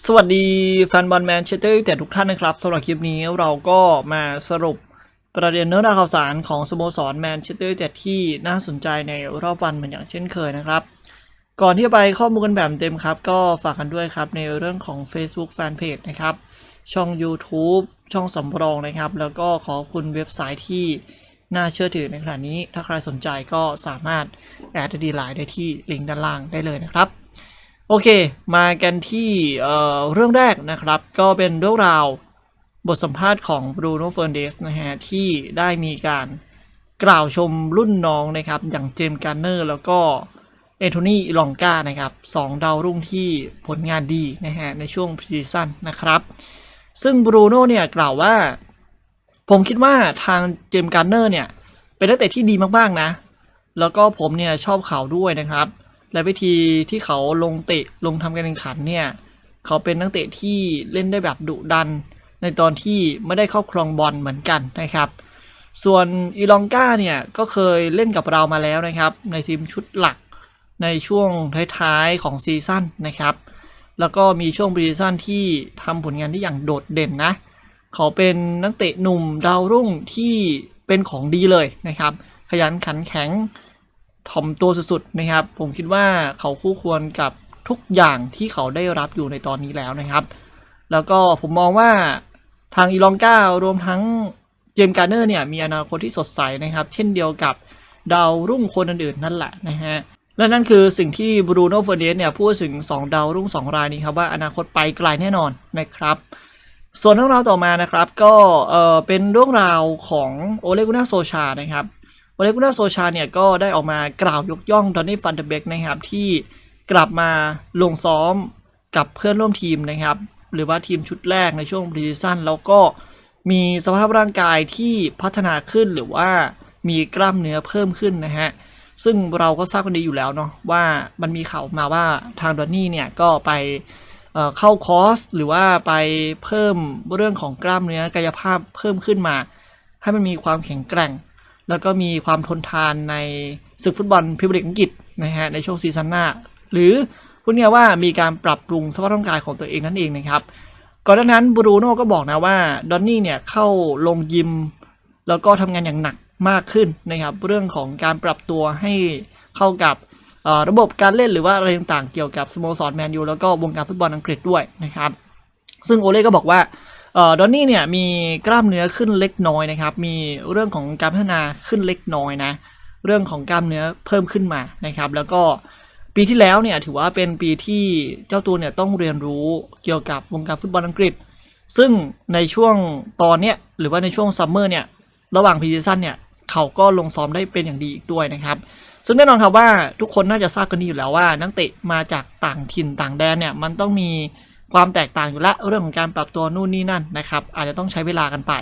สวัสดีแฟนบอลแมนเชสเตอร์ยูไนเต็ดทุกท่านนะครับสำหรับคลิปนี้เราก็มาสรุปประเด็นเนื้อหาข่าวสารของสโมสรแมนเชสเตอร์ยูไนเต็ดที่น่าสนใจในรอบวันเหมือนอย่างเช่นเคยนะครับ ก่อนที่จะไปข้อมูลกันแบบเต็มครับ ก็ฝากกันด้วยครับในเรื่องของ Facebook Fanpage นะครับ ช่อง YouTube ช่องสำรองนะครับ แล้วก็ขอบคุณเว็บไซต์ที่น่าเชื่อถือในขณะนี้ ถ้าใครสนใจก็สามารถแอดดีไลน์ได้ที่ลิงก์ด้านล่างได้เลยนะครับ โอเค มากันที่เเรื่องแรกนะครับ ก็เป็นเรื่องราวบทสัมภาษณ์ของบรูโน่เฟ r ร์เดสนะฮะ ที่ได้มีการกล่าวชมรุ่นน้องนะครับ อย่างเจมส์การ์เนอร์ แล้วก็เอโทนีลองกานะครับสองดาวรุ่งที่ผลงานดีนะฮะ ในช่วงพรีซีซั่นนะครับ ซึ่งบรูโน่เนี่ยกล่าวว่า ผมคิดว่าทางเจมส์การ์เนอร์เนี่ย เป็นนักเตะที่ดีมากๆนะ แล้วก็ผมเนี่ยชอบเขาด้วยนะครับ และวิธีที่เขาลงเตะลงทำการแข่งขันเนี่ยเขาเป็นนักเตะที่เล่นได้แบบดุดัน ในตอนที่ไม่ได้ครอบครองบอลเหมือนกันนะครับ ส่วนอีลองก้าเนี่ยก็เคยเล่นกับเรามาแล้วนะครับ ในทีมชุดหลักในช่วงท้ายๆของซีซั่นนะครับ แล้วก็มีช่วงปรีซีซั่นที่ทำผลงานที่อย่างโดดเด่นนะ เขาเป็นนักเตะหนุ่มดาวรุ่งที่เป็นของดีเลยนะครับ ขยันขันแข็ง ถ่อมตัวสุดๆนะครับ ผมคิดว่าเขาคู่ควรกับทุกอย่างที่เขาได้รับอยู่ในตอนนี้แล้วนะครับ แล้วก็ผมมองว่าทางอีลองก้ารวมทั้งเจมส์การ์เนอร์เนี่ยมีอนาคตที่สดใสนะครับ เช่นเดียวกับดาวรุ่งคนอื่นๆนั่นแหละนะฮะและนั่นคือสิ่งที่บรูโน่เฟอร์เนสเนี่ยพูดถึง 2 ดาวรุ่ง 2 รายนี้ครับว่าอนาคตไปไกลแน่นอนนะครับ ส่วนเรื่องราวต่อมานะครับก็เออเป็นเรื่องราวของโอเลกุน่าโซชานะครับ เลกุน่าโซชาเนี่ยก็ได้ออกมากล่าวยกย่องดอนนี่ฟันเดเบกนะครับที่กลับมาลงซ้อมกับเพื่อนร่วมทีมนะครับ หรือว่าทีมชุดแรกในช่วงพรีซีซั่นแล้วก็มีสภาพร่างกายที่พัฒนาขึ้นหรือว่ามีกล้ามเนื้อเพิ่มขึ้นนะฮะซึ่งเราก็ทราบกันดีอยู่แล้วเนาะว่ามันมีข่าวมาว่าทางดอนนี่เนี่ยก็ไปเอ่อเข้าคอร์สหรือว่าไปเพิ่มเรื่องของกล้ามเนื้อกายภาพเพิ่มขึ้นมา ให้มันมีความแข็งแกร่ง แล้วก็มีความทนทานในศึกฟุตบอลพรีเมียร์ลีกอังกฤษนะฮะในช่วงซีซั่นหน้า หรือพูดง่ายว่ามีการปรับปรุงสภาพร่างกายของตัวเองนั่นเองนะครับก่อนหน้านั้นบรูโน่ก็บอกนะว่าดอนนี่เนี่ยเข้าลงยิม แล้วก็ทำงานอย่างหนักมากขึ้นนะครับเรื่องของการปรับตัวให้เข้ากับระบบการเล่นหรือว่าอะไรต่างๆเกี่ยวกับสโมสรแมนยูแล้วก็วงการฟุตบอลอังกฤษด้วยนะครับ ซึ่งโอเล่ก็บอกว่า ดอนนี่เนี่ยมีกล้ามเนื้อขึ้นเล็กน้อยนะครับ มีเรื่องของการพัฒนาขึ้นเล็กน้อยนะ เรื่องของกล้ามเนื้อเพิ่มขึ้นมานะครับ แล้วก็ปีที่แล้วเนี่ยถือว่าเป็นปีที่เจ้าตัวเนี่ยต้องเรียนรู้เกี่ยวกับวงการฟุตบอลอังกฤษ ซึ่งในช่วงตอนเนี้ยหรือว่าในช่วงซัมเมอร์เนี่ยระหว่างพีซีซั่นเนี่ยเขาก็ลงซ้อมได้เป็นอย่างดีอีกด้วยนะครับ ซึ่งแน่นอนครับว่าทุกคนน่าจะทราบกันดีอยู่แล้วว่า นักเตะมาจากต่างถิ่นต่างแดนเนี่ยมันต้องมี ความแตกต่างอยู่แล้วเรื่องของการปรับตัวนู่นนี่นั่นนะครับ อาจจะต้องใช้เวลากันไป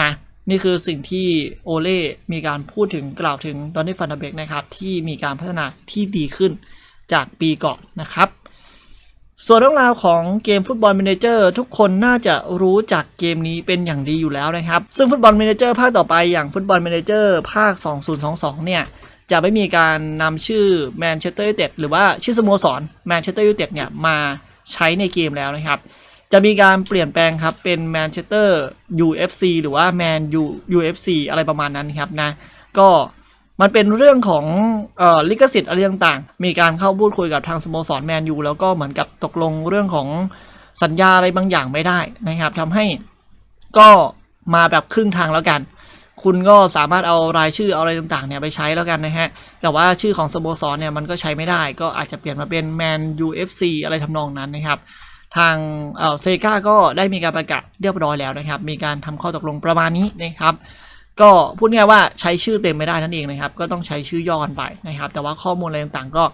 นะนี่คือสิ่งที่โอเล่มีการพูดถึงกล่าวถึงดอนนี่ฟันเดเบกนะครับ ที่มีการพัฒนาที่ดีขึ้นจากปีก่อนนะครับ ส่วนเรื่องราวของเกมฟุตบอล m ม n เจอร์ทุกคนน่าจะรู้จักเกมนี้เป็นอย่างดีอยู่แล้วนะครับ ซึ่งฟุตบอล m ม n เจอร์ภาคต่อไปอย่างฟุตบอล m ม n เจอร์ภาค 2022 เนี่ยจะไม่มีการนำชื่อแมนเชสเตอร์ยูไนเต็ดหรือว่าชื่อสโมสรแมนเชสเตอร์ยูไนเต็ดเนี่ยมา ใช้ในเกมแล้วนะครับ จะมีการเปลี่ยนแปลงครับเป็นแมนเชสเตอร์ UFC หรือว่าแมนยู UFC อะไรประมาณนั้นครับนะ ก็มันเป็นเรื่องของออลิขสิทธิ์อะไรต่างๆ มีการเข้าพูดคุยกับทางสโมสรแมนยูแล้วก็เหมือนกับตกลงเรื่องของสัญญาอะไรบางอย่างไม่ได้นะครับทำให้ก็มาแบบครึ่งทางแล้วกัน คุณก็สามารถเอารายชื่อเอาอะไรต่างๆเนี่ยไปใช้แล้วกันนะฮะ แต่ว่าชื่อของสโมสรเนี่ยมันก็ใช้ไม่ได้ก็อาจจะเปลี่ยนมาเป็นแมน UFC อฟซีอะไรทำนองนั้นนะครับ ทางเซกาก็ได้มีการประกาศเรียบร้อยแล้วนะครับ มีการทำข้อตกลงประมาณนี้นะครับก็พูดง่ายว่าใช้ชื่อเต็มไม่ได้นั่นเองนะครับ ก็ต้องใช้ชื่อย่อกันไปนะครับ แต่ว่าข้อมูลอะไรต่างๆก็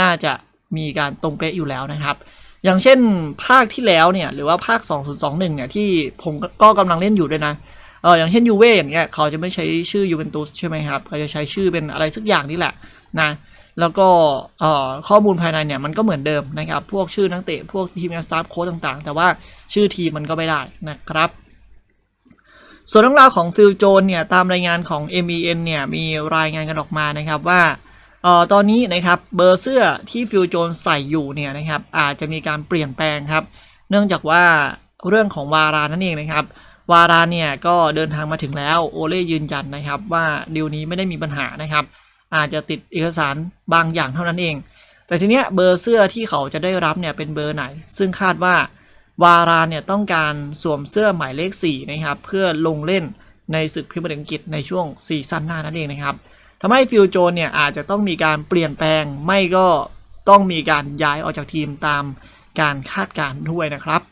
น่าจะมีการตรงเป๊ะอยู่แล้วนะครับ อย่างเช่นภาคที่แล้วเนี่ยหรือว่าภาค 2021เนี่ยที่ผมก็กำลังเล่นอยู่ด้วยนะ เอออย่างเช่นยูเว่อย่างเงี้ยเขาจะไม่ใช้ชื่อยูเวนตุสใช่ไหมครับเขาจะใช้ชื่อเป็นอะไรสักอย่างนี่แหละนะแล้วก็เอ่อข้อมูลภายในเนี่ยมันก็เหมือนเดิมนะครับ พวกชื่อนักเตะ พวกทีมงานสตาฟโค้ชต่างๆ แต่ว่าชื่อทีมมันก็ไม่ได้นะครับ ส่วนเรื่องราวของฟิลโจนเนี่ยตามรายงานของ MEN เนี่ยมีรายงานกันออกมานะครับว่าเอ่อตอนนี้นะครับเบอร์เสื้อที่ฟิลโจนใส่อยู่เนี่ยนะครับอาจจะมีการเปลี่ยนแปลงครับ เนื่องจากว่าเรื่องของวารานั่นเองนะครับ วาราเนี่ยก็เดินทางมาถึงแล้วโอเล่ยืนยันนะครับ ว่าดีลนี้ไม่ได้มีปัญหานะครับ อาจจะติดเอกสารบางอย่างเท่านั้นเอง แต่ทีเนี้ยเบอร์เสื้อที่เขาจะได้รับเนี่ยเป็นเบอร์ไหน ซึ่งคาดว่าวาราเนี่ยต้องการสวมเสื้อหมายเลข4นะครับเพื่อลงเล่นในศึกพรีเมียร์ลีกอังกฤษในช่วงซีซั่นหน้านั่นเองนะครับทำให้ฟิลโจนเนี่ยอาจจะต้องมีการเปลี่ยนแปลงไม่ก็ต้องมีการย้ายออกจากทีมตามการคาดการณ์ด้วยนะครับ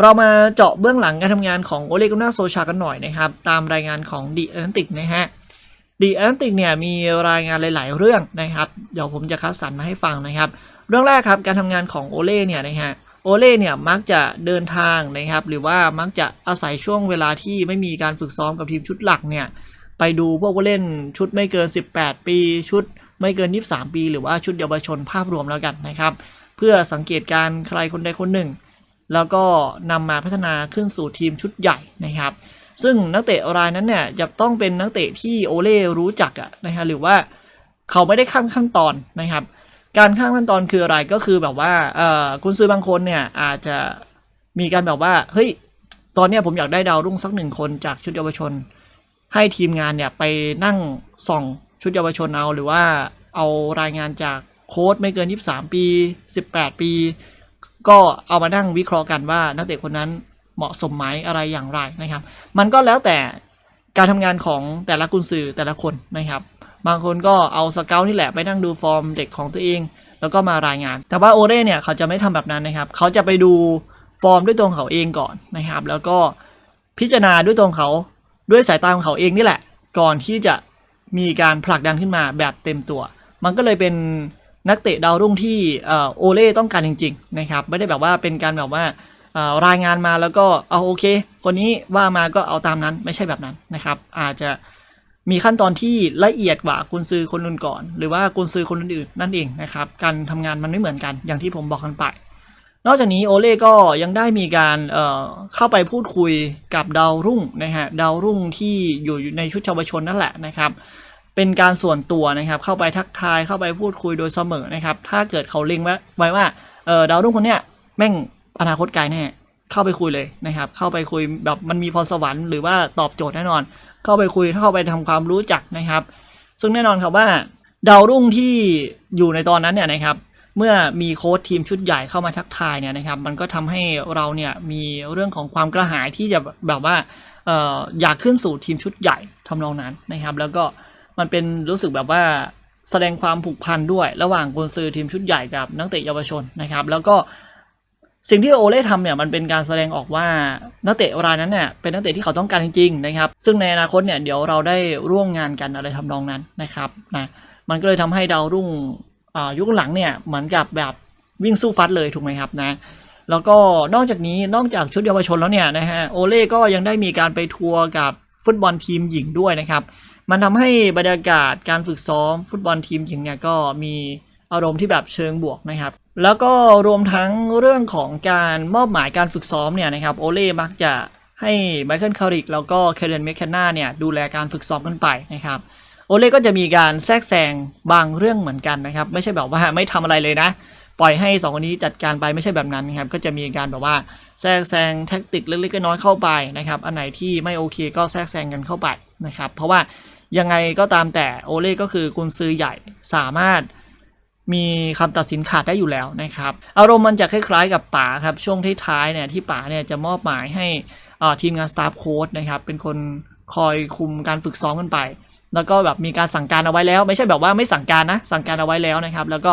เรามาเจาะเบื้องหลังการทำงานของโอเลกุน่าโซชากันหน่อยนะครับ ตามรายงานของดีแอนติกนะฮะดีแอนติกเนี่ยมีรายงานหลาย ๆ เรื่องนะครับ เดี๋ยวผมจะคัดสรรมาให้ฟังนะครับ เรื่องแรกครับการทำงานของโอเล่เนี่ยนะฮะโอเล่เนี่ยมักจะเดินทางนะครับ หรือว่ามักจะอาศัยช่วงเวลาที่ไม่มีการฝึกซ้อมกับทีมชุดหลักเนี่ยไปดูพวกผู้เล่นชุดไม่เกิน 18 ปี ชุดไม่เกิน 23 ปี หรือว่าชุดเยาวชนภาพรวมแล้วกันนะครับ เพื่อสังเกตการใครคนใดคนหนึ่ง แล้วก็นำมาพัฒนาขึ้นสู่ทีมชุดใหญ่นะครับ ซึ่งนักเตะรายนั้นเนี่ยจะต้องเป็นนักเตะที่โอเล่รู้จักอะนะฮะหรือว่าเขาไม่ได้ข้ามขั้นตอนนะครับ การข้ามขั้นตอนคืออะไรก็คือแบบว่าเอ่อคุณซื้อบางคนเนี่ยอาจจะมีการแบบว่าเฮ้ยตอนเนี้ยผมอยากได้ดาวรุ่งสักหนึ่งคนจากชุดเยาวชน ให้ทีมงานเนี่ยไปนั่งส่องชุดเยาวชนเอาหรือว่าเอารายงานจากโค้ดไม่เกิน 23 ปี 18 ปี ก็เอามานั่งวิเคราะห์กันว่านักเตะคนนั้นเหมาะสมไหมอะไรอย่างไรนะครับ มันก็แล้วแต่การทำงานของแต่ละกุนซือแต่ละคนนะครับ บางคนก็เอาสเกลนี่แหละไปนั่งดูฟอร์มเด็กของตัวเอง แล้วก็มารายงาน แต่ว่าโอเร่เนี่ยเขาจะไม่ทำแบบนั้นนะครับ เขาจะไปดูฟอร์มด้วยตัวของเขาเองก่อนนะครับ แล้วก็พิจารณาด้วยตัวของเขาด้วยสายตาของเขาเองนี่แหละ ก่อนที่จะมีการผลักดันขึ้นมาแบบเต็มตัว มันก็เลยเป็น นักเตะดาวรุ่งที่โอเล่ต้องการจริงๆนะครับไม่ได้แบบว่าเป็นการแบบว่ารายงานมาแล้วก็เอาโอเค คนนี้ว่ามาก็เอาตามนั้นไม่ใช่แบบนั้นนะครับ อาจจะมีขั้นตอนที่ละเอียดกว่ากุนซือคนอื่นก่อน หรือว่ากุนซือคนอื่นนั่นเองนะครับการทำงานมันไม่เหมือนกันอย่างที่ผมบอกกันไป นอกจากนี้โอเล่ก็ยังได้มีการเเข้าไปพูดคุยกับดาวรุ่งนะฮะดาวรุ่งที่อยู่ในชุดเยาวชนนั่นแหละนะครับ เป็นการส่วนตัวนะครับ เข้าไปทักทายเข้าไปพูดคุยโดยเสมอนะครับ ถ้าเกิดเขาเล็งไว้ไว้ว่าเออดาวรุ่งคนเนี้ยแม่งอนาคตไกลแน่เข้าไปคุยเลยนะครับ เข้าไปคุยแบบมันมีพรสวรรค์หรือว่าตอบโจทย์แน่นอน เข้าไปคุยเข้าไปทำความรู้จักนะครับ ซึ่งแน่นอนครับว่าดาวรุ่งที่อยู่ในตอนนั้นเนี่ยนะครับเมื่อมีโค้ชทีมชุดใหญ่เข้ามาทักทายเนี่ยนะครับ มันก็ทำให้เราเนี่ยมีเรื่องของความกระหายที่จะแบบว่าอออยากขึ้นสู่ทีมชุดใหญ่ทำนองนั้นนะครับ แล้วก็ มันเป็นรู้สึกแบบว่าแสดงความผูกพันด้วย ระหว่างกุนซือทีมชุดใหญ่กับนักเตะเยาวชนนะครับ แล้วก็สิ่งที่โอเล่ทำเนี่ยมันเป็นการแสดงออกว่านักเตะรายนั้นเนี่ยเป็นนักเตะที่เขาต้องการจริงๆนะครับ ซึ่งในอนาคตเนี่ยเดี๋ยวเราได้ร่วมงานกันอะไรทำนองนั้นนะครับนะมันก็เลยทำให้ดาวรุ่งยุคหลังเนี่ยเหมือนกับแบบวิ่งสู้ฟัดเลยถูกไหมครับนะแล้วก็นอกจากนี้นอกจากชุดเยาวชนแล้วเนี่ยนะฮะโอเล่ก็ยังได้มีการไปทัวร์กับฟุตบอลทีมหญิงด้วยนะครับ มันทำให้บรรยากาศการฝึกซ้อมฟุตบอลทีมหญิงเนี่ยก็มีอารมณ์ที่แบบเชิงบวกนะครับ แล้วก็รวมทั้งเรื่องของการมอบหมายการฝึกซ้อมเนี่ยนะครับโอเล่มักจะให้ไมเคิลคาริกแล้วก็เคเดนเมคแคนนาเนี่ยดูแลการฝึกซ้อมกันไปนะครับโอเล่ก็จะมีการแทรกแซงบางเรื่องเหมือนกันนะครับ ไม่ใช่แบบว่าไม่ทำอะไรเลยนะ ปล่อยให้สองคนนี้จัดการไปไม่ใช่แบบนั้นนะครับ ก็จะมีการแบบว่าแทรกแซงแท็กติกเล็กๆน้อยๆเข้าไปนะครับ อันไหนที่ไม่โอเคก็แทรกแซงกันเข้าไปนะครับ เพราะว่า ยังไงก็ตามแต่โอเล่ก็คือกุนซือใหญ่สามารถมีคำตัดสินขาดได้อยู่แล้วนะครับ อารมณ์มันจะคล้ายๆกับป๋าครับ ช่วงท้ายๆเนี่ยที่ป๋าเนี่ยจะมอบหมายให้อ่าทีมงานสตาฟโค้ดนะครับ เป็นคนคอยคุมการฝึกซ้อมกันไป แล้วก็แบบมีการสั่งการเอาไว้แล้ว ไม่ใช่แบบว่าไม่สั่งการนะ สั่งการเอาไว้แล้วนะครับ แล้วก็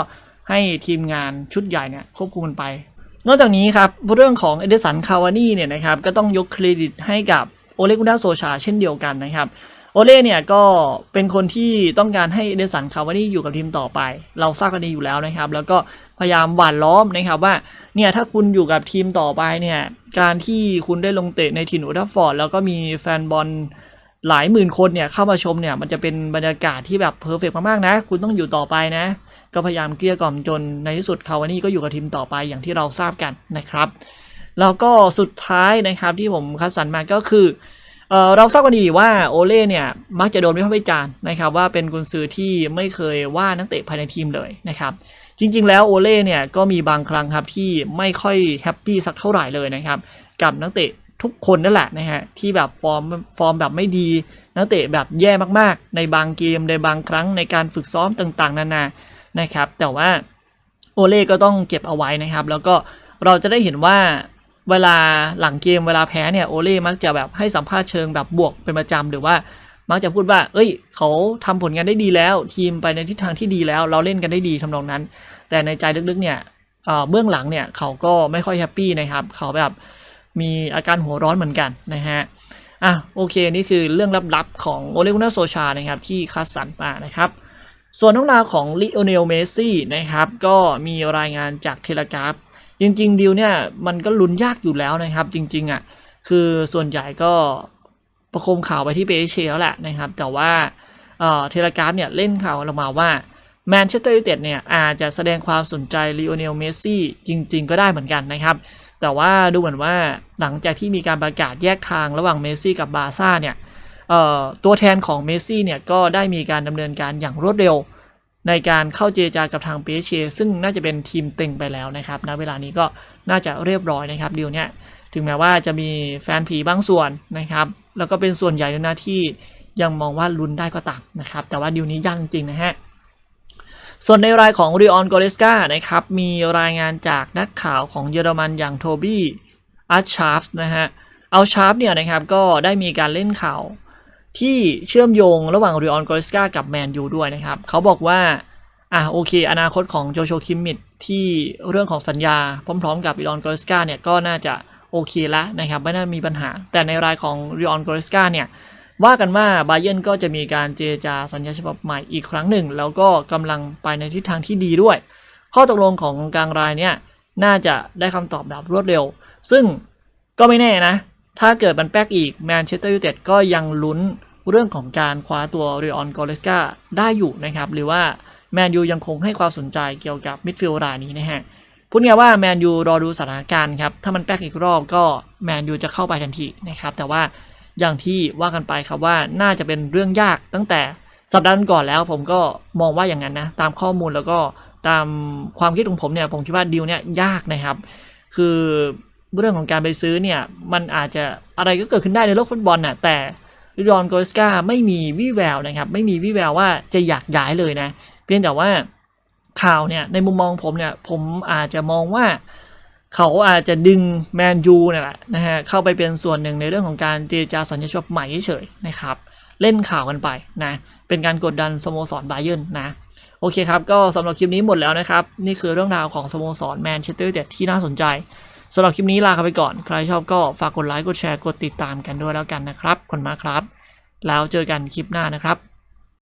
ให้ทีมงานชุดใหญ่เนี่ยควบคุมมันไป นอกจากนี้ครับเรื่องของเอเดสันคาวานี่เนี่ยนะครับก็ต้องยกเครดิตให้กับโอเลกุน่าโซชาเช่นเดียวกันนะครับ โอเล่เนี่ยก็เป็นคนที่ต้องการให้เดสันคาวานี่อยู่กับทีมต่อไป เราทราบกันดีอยู่แล้วนะครับ แล้วก็พยายามหว่านล้อมนะครับว่าเนี่ยถ้าคุณอยู่กับทีมต่อไปเนี่ยการที่คุณได้ลงเตะในถิ่นอุทัฟฟอร์ดแล้วก็มีแฟนบอลหลายหมื่นคนเนี่ยเข้ามาชมเนี่ยมันจะเป็นบรรยากาศที่แบบเพอร์เฟกมากๆนะ คุณต้องอยู่ต่อไปนะ ก็พยายามเกลี้ยกล่อมจนในที่สุดคาวานี่ก็อยู่กับทีมต่อไปอย่างที่เราทราบกันนะครับ แล้วก็สุดท้ายนะครับที่ผมคัดสรรมาก็คือ เราทราบกันดีว่าโอเล่เนี่ยมักจะโดนวิพากษ์วิจารณ์นะครับว่าเป็นกุนซือที่ไม่เคยว่านักเตะภายในทีมเลยนะครับจริง ๆ แล้วโอเล่เนี่ยก็มีบางครั้งครับที่ไม่ค่อยแฮปปี้สักเท่าไหร่เลยนะครับกับนักเตะทุกคนนั่นแหละนะฮะที่แบบฟอร์มฟอร์มแบบไม่ดี นักเตะแบบแย่มากๆ ในบางเกมในบางครั้งในการฝึกซ้อมต่างๆ นานานะครับแต่ว่าโอเล่ก็ต้องเก็บเอาไว้นะครับ แล้วก็เราจะได้เห็นว่า เวลาหลังเกมเวลาแพ้เนี่ยโอเล่มักจะแบบให้สัมภาษณ์เชิงแบบบวกเป็นประจำหรือว่ามักจะพูดว่า เอ้ย เขาทำผลงานได้ดีแล้ว ทีมไปในทิศทางที่ดีแล้ว เราเล่นกันได้ดีทำนองนั้น แต่ในใจลึกๆเนี่ยเบื้องหลังเนี่ยเขาก็ไม่ค่อยแฮปปี้นะครับ เขาแบบมีอาการหัวร้อนเหมือนกันนะฮะ อะโอเค นี่คือเรื่องลับๆของโอเลกุนาโซชานะครับที่คัดสรรมานะครับ ส่วนน้องราวของลิโอเนลเมซี่นะครับก็มีรายงานจากเทเลกราฟ จริง ๆดีลเนี่ยมันก็ลุ้นยากอยู่แล้วนะครับ จริง ๆอะคือส่วนใหญ่ก็ประโคมข่าวไปที่เปเชแล้วแหละนะครับ แต่ว่าเอ่อเทเลกราฟเนี่ยเล่นข่าวออกมาว่าแมนเชสเตอร์ยูไนเต็ดเนี่ยอาจจะแสดงความสนใจลีโอเนลเมสซี่จริง ๆ ก็ได้เหมือนกันนะครับ แต่ว่าดูเหมือนว่าหลังจากที่มีการประกาศแยกทางระหว่างเมสซี่กับบาร์ซ่าเนี่ยตัวแทนของเมสซี่เนี่ยก็ได้มีการดำเนินการอย่างรวดเร็ว ในการเข้าเจรจากับทางเปเชซึ่งน่าจะเป็นทีมเต็งไปแล้วนะครับณเวลานี้ก็น่าจะเรียบร้อยนะครับดีลเนี่ยถึงแม้ว่าจะมีแฟนผีบางส่วนนะครับ แล้วก็เป็นส่วนใหญ่เลยนะที่ยังมองว่าลุ้นได้ก็ตามนะครับ แต่ว่าดีลนี้ยากจริงนะฮะส่วนในรายของริออนโกเลสกานะครับ มีรายงานจากนักข่าวของเยอรมันอย่างโทบี้อาร์ชาร์ฟนะฮะเอาชาร์ฟเนี่ยนะครับก็ได้มีการเล่นข่าว ที่เชื่อมโยงระหว่างริออนโกเลสกากับแมนยูด้วยนะครับ เขาบอกว่า อะโอเค อนาคตของโจโชคิมมิดที่เรื่องของสัญญา พร้อมๆกับริออนโกเลสกาเนี่ยก็น่าจะโอเคแล้วนะครับไม่น่ามีปัญหา แต่ในรายของริออนโกเลสกาเนี่ยว่ากันว่าบาเยนก็จะมีการเจรจาสัญญาฉบับใหม่อีกครั้งหนึ่ง แล้วก็กำลังไปในทิศทางที่ดีด้วย ข้อตกลงของกลางรายเนี่ยน่าจะได้คำตอบแบบรวดเร็ว ซึ่งก็ไม่แน่นะ ถ้าเกิดมันแป๊กอีกแมนเชสเตอร์ยูไนเต็ดก็ยังลุ้นเรื่องของการคว้าตัวริออนโกเลสกาได้อยู่นะครับ หรือว่าแมนยูยังคงให้ความสนใจเกี่ยวกับมิดฟิลด์รายนี้นะฮะพูดง่ายว่าแมนยูรอดูสถานการณ์ครับ ถ้ามันแป๊กอีกรอบก็แมนยูจะเข้าไปทันทีนะครับ แต่ว่าอย่างที่ว่ากันไปครับว่าน่าจะเป็นเรื่องยากตั้งแต่สัปดาห์ก่อนแล้วผมก็มองว่าอย่างนั้นนะ ตามข้อมูลแล้วก็ตามความคิดของผมเนี่ยผมคิดว่าดีลเนี่ยยากนะครับ คือ เรื่องของการไปซื้อเนี่ยมันอาจจะอะไรก็เกิดขึ้นได้ในโลกฟุตบอลน่ะแต่ริดอนโกสกาไม่มีวี่แววนะครับ ไม่มีวี่แววว่าจะอยากย้ายเลยนะ เพียงแต่ว่าข่าวเนี่ยในมุมมองผมเนี่ยผมอาจจะมองว่าเขาอาจจะดึงแมนยูเนี่ยแหละนะฮะเข้าไปเป็นส่วนหนึ่งในเรื่องของการเจรจาสัญญาฉบับใหม่เฉยๆนะครับ เล่นข่าวกันไปนะเป็นการกดดันสโมสรบาเยิร์นนะโอเคครับ ก็สำหรับคลิปนี้หมดแล้วนะครับ นี่คือเรื่องราวของสโมสรแมนเชสเตอร์ยูไนเต็ดที่น่าสนใจ สำหรับคลิปนี้ลาไปก่อน ใครชอบก็ฝากกดไลค์ กดแชร์ กดติดตามกันด้วยแล้วกันนะครับขอบคุณมากครับ แล้วเจอกันคลิปหน้านะครับ